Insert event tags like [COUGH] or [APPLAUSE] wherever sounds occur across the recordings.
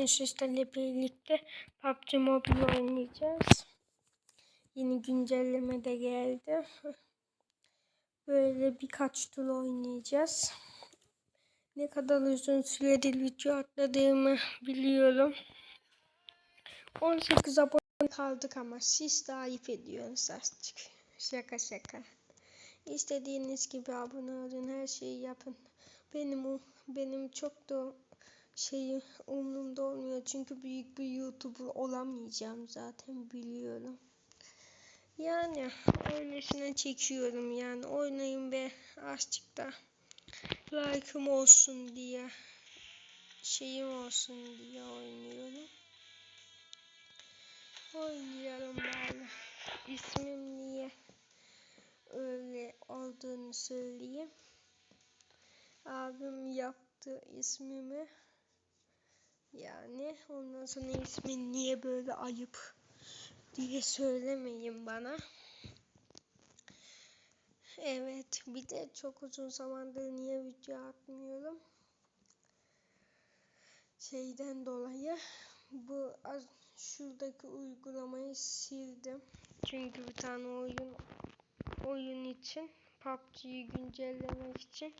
Bugün sizlerle birlikte PUBG Mobile oynayacağız. Yeni güncelleme de geldi. [LAUGHS] Böyle birkaç tur oynayacağız. Ne kadar uzun süredir video atladığımı biliyorum. 18 abone kaldık ama siz tarif ediyorsunuz artık. Şaka şaka. İstediğiniz gibi abone olun, her şeyi yapın. Benim benim çok da şeyi umurumda olmuyor çünkü büyük bir YouTuber olamayacağım zaten biliyorum. Yani öylesine çekiyorum yani oynayın ve azıcık da like'ım olsun diye şeyim olsun diye oynuyorum. Oynayalım bari. İsmim niye öyle olduğunu söyleyeyim. Abim yaptı ismimi. Yani ondan sonra ismin niye böyle ayıp diye söylemeyin bana. Evet bir de çok uzun zamandır niye video atmıyorum. Şeyden dolayı bu az şuradaki uygulamayı sildim. Çünkü bir tane oyun oyun için PUBG'yi güncellemek için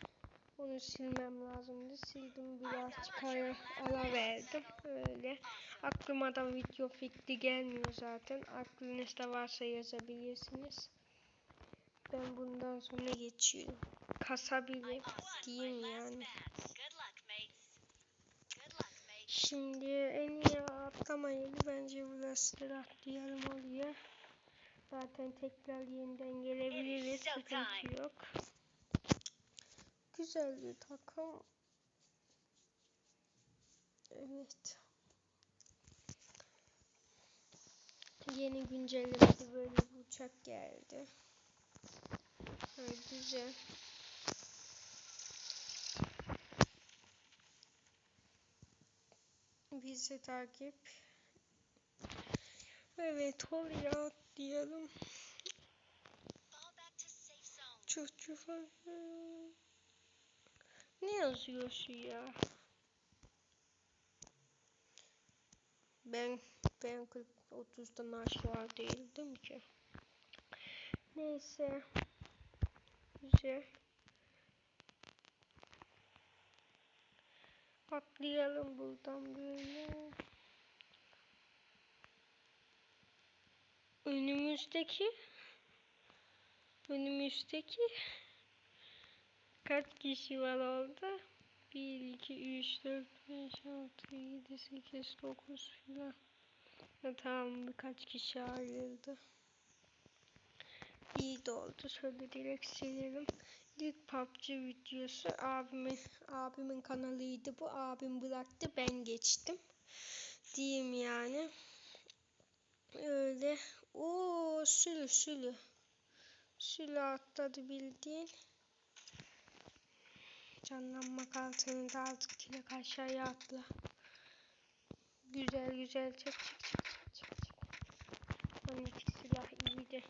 onu silmem lazımdı. Sildim birazcık ara, ara verdim. Öyle. Aklıma da video fikri gelmiyor zaten. Aklınızda varsa yazabilirsiniz. Ben bundan sonra geçiyorum. Kasabilir diyeyim yani. Şimdi en iyi atlama yeri bence burası atlayalım oluyor. Zaten tekrar yeniden gelebiliriz. Sıkıntı yok. Güzel bir takım. Evet. Yeni güncellemede böyle bir uçak geldi. Evet, güzel. Bizi takip. Evet oraya atlayalım. Çocuk Ne yazıyorsun ya? Ben ben 40 30'dan aşağı değildim ki. Neyse. Güzel. Atlayalım buradan böyle. Önümüzdeki önümüzdeki kaç kişi var orada? 1, 2, 3, 4, 5, 6, 7, 8, 9 filan. Ya, tamam birkaç kişi ayrıldı. İyi de oldu. Şöyle direkt silelim. İlk PUBG videosu abimin abimin kanalıydı bu. Abim bıraktı ben geçtim. Diyeyim yani. Öyle. O sülü sülü. Sülü atladı bildiğin. Canlanma kaltını da aldık direkt aşağıya atla. Güzel güzel çık çık çık çık çık. çık. 12 silah iyiydi.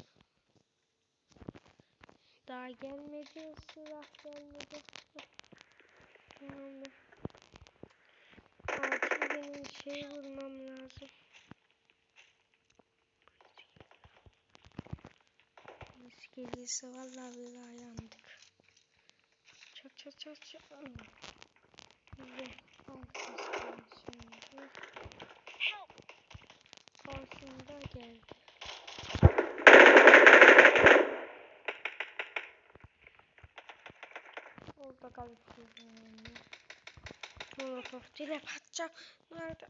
Daha gelmedi silah gelmedi. Tamamdır. Acil benim şey vurmam lazım. Gelirse vallahi billahi yandık. Çak çak çak çak. Güzel. Alkışlar şimdi. Karşımda geldi. Orada kalıp yani. Molotof dile patacak. Nerede?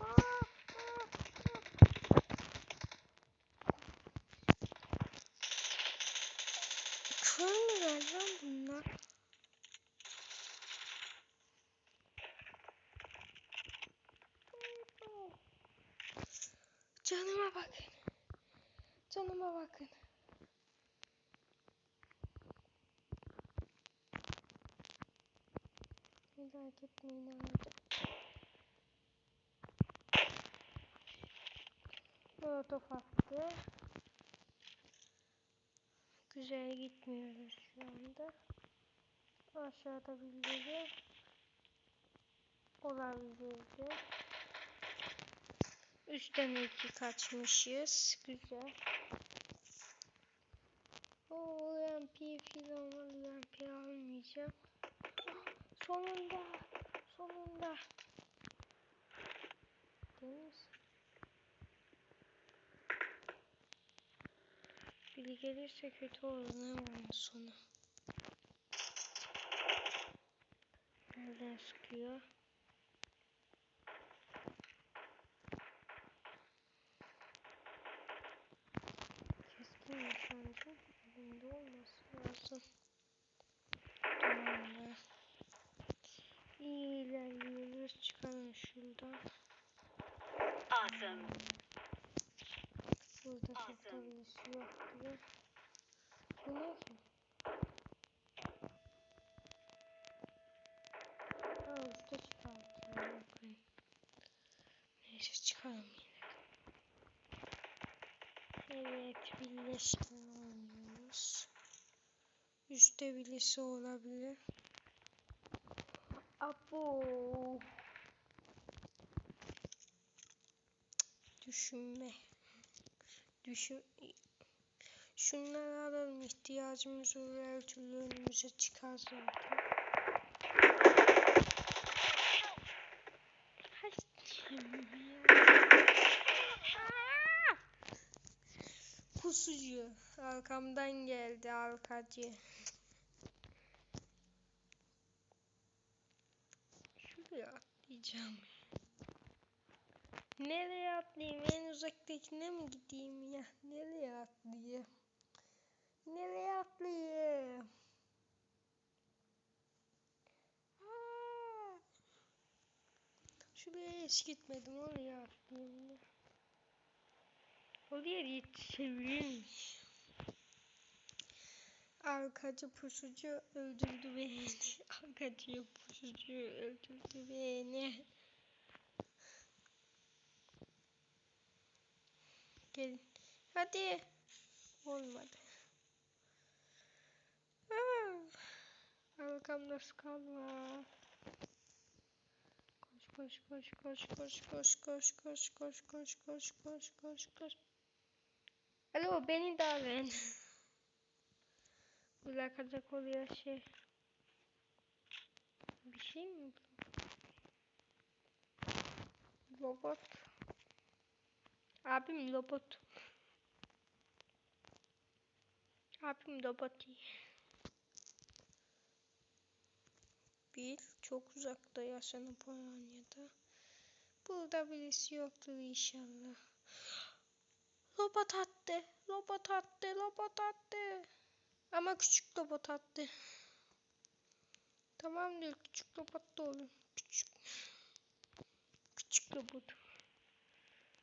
Aa, aa, aa. Kör müler lan bunlar? Canıma bakın. Canıma bakın. Merak etmeyin abi. Molotof attı. Güzel gitmiyoruz şu anda. Aşağıda birileri. olabilirdi. Üstten iki kaçmışız. Güzel. O UMP filan var. UMP almayacağım. Sonunda. Sonunda. Deniz. Biri gelirse kötü olur. Ne var sonu? Nereden sıkıyor? Birisi yok gibi. Bu ne ki? Ha üstte çıkartıyor. Neyse çıkalım yine. Evet birleşme oynuyoruz. Üstte birisi olabilir. Abo. Düşünme. Düşün. Şunları alalım ihtiyacımız olur her türlü önümüze çıkar zaten. Pusucu arkamdan geldi arkacı. Şuraya atlayacağım. Nereye atlayayım? En uzaktakine mi gideyim ya? Nereye atlayayım? Nereye atlayayım? Aa! Şuraya hiç gitmedim. Oraya atlayayım. ya. Oraya yetişebilirmiş. Arkacı pusucu öldürdü beni. [LAUGHS] Arkacı pusucu öldürdü beni. Gelin. Hadi. Olmadı. Ah. Arkamda skal var. Koş koş koş koş koş koş koş koş koş koş koş koş koş. Alo beni alın. Bırakacak oluyor şey. Bir şey mi? bu? Robot. Abim robot. Abim robot iyi. Bir çok uzakta yaşanan Polonya'da. Burada birisi yoktur inşallah. Robot attı. Robot attı. Robot attı. Ama küçük robot attı. Tamamdır. Küçük robot da olur. Küçük. Küçük robot.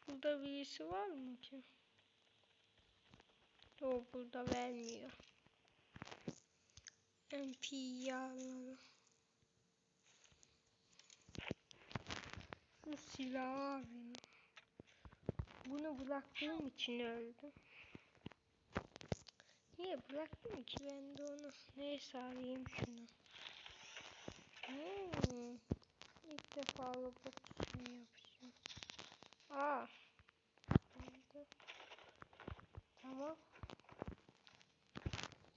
Burada birisi var mı ki? O burada vermiyor. MP alalım. Bu silahı alayım. Bunu bıraktığım için öldüm. Niye bıraktım ki ben de onu? Neyse alayım şunu. Hmm. İlk defa robot yapacağım. Aa. Oldu. Tamam.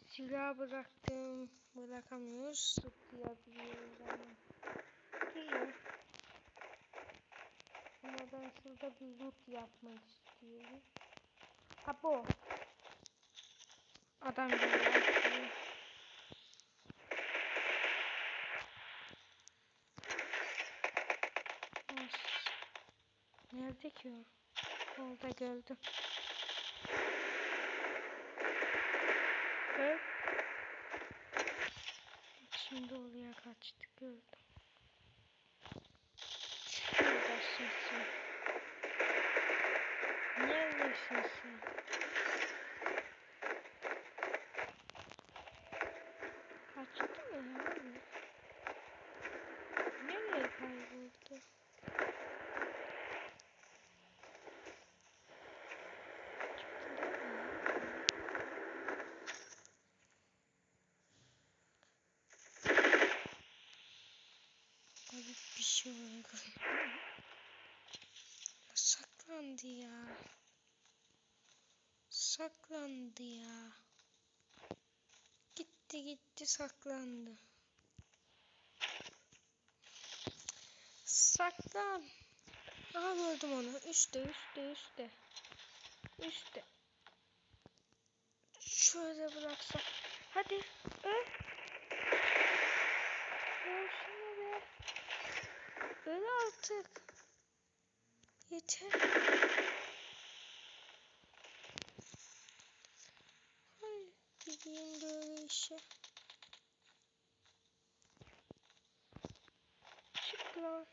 Silah bıraktım. Bırakamıyoruz. Zıplayabiliyoruz ama. Güzel. Ama ben şurada bir loot yapmak istiyorum. Apo. Adam geliyor. Nerede ki o? Orada gördüm. arkadaşlar. Şimdi oraya kaçtık gördüm. Şurada sesi. Neredesin sen? Saklandı ya. Saklandı ya. Gitti gitti saklandı. Saklan. Aha gördüm onu. Üstte üstte üstte. Üstte. Şöyle bıraksam. Hadi öl. Ölsene be. Öl artık. Yeter. Hay gideyim böyle işe. Çık lan.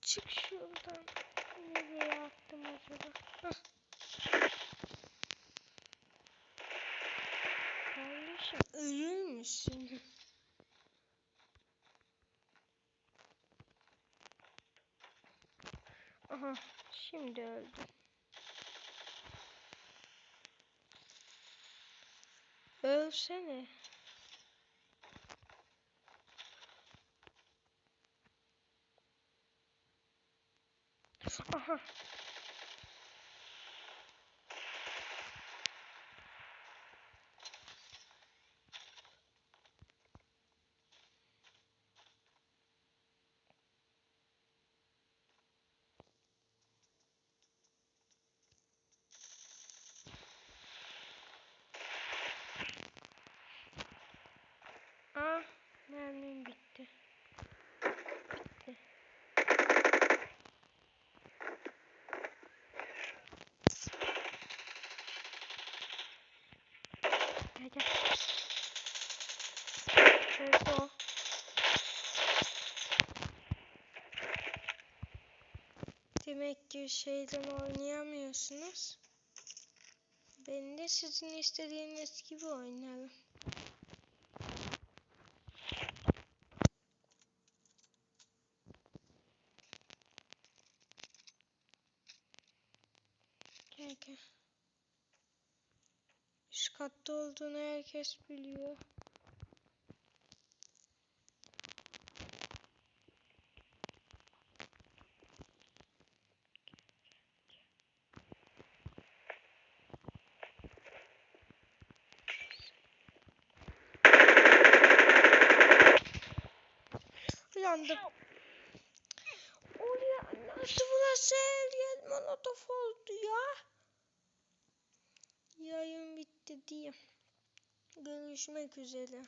Çık şuradan. Nereye attım acaba? Hah. Kardeşim ölür müsün? Aha şimdi öldü. Ölsene. Aha. Mermim bitti. Bitti. Gel gel. Nerede o? Demek ki şeyden oynayamıyorsunuz. Ben de sizin istediğiniz gibi oynarım. Gel gel. Üst katta olduğunu herkes biliyor. Uyandım. Oraya nasıl burası her yer molotof oldu ya? Görüşmek üzere.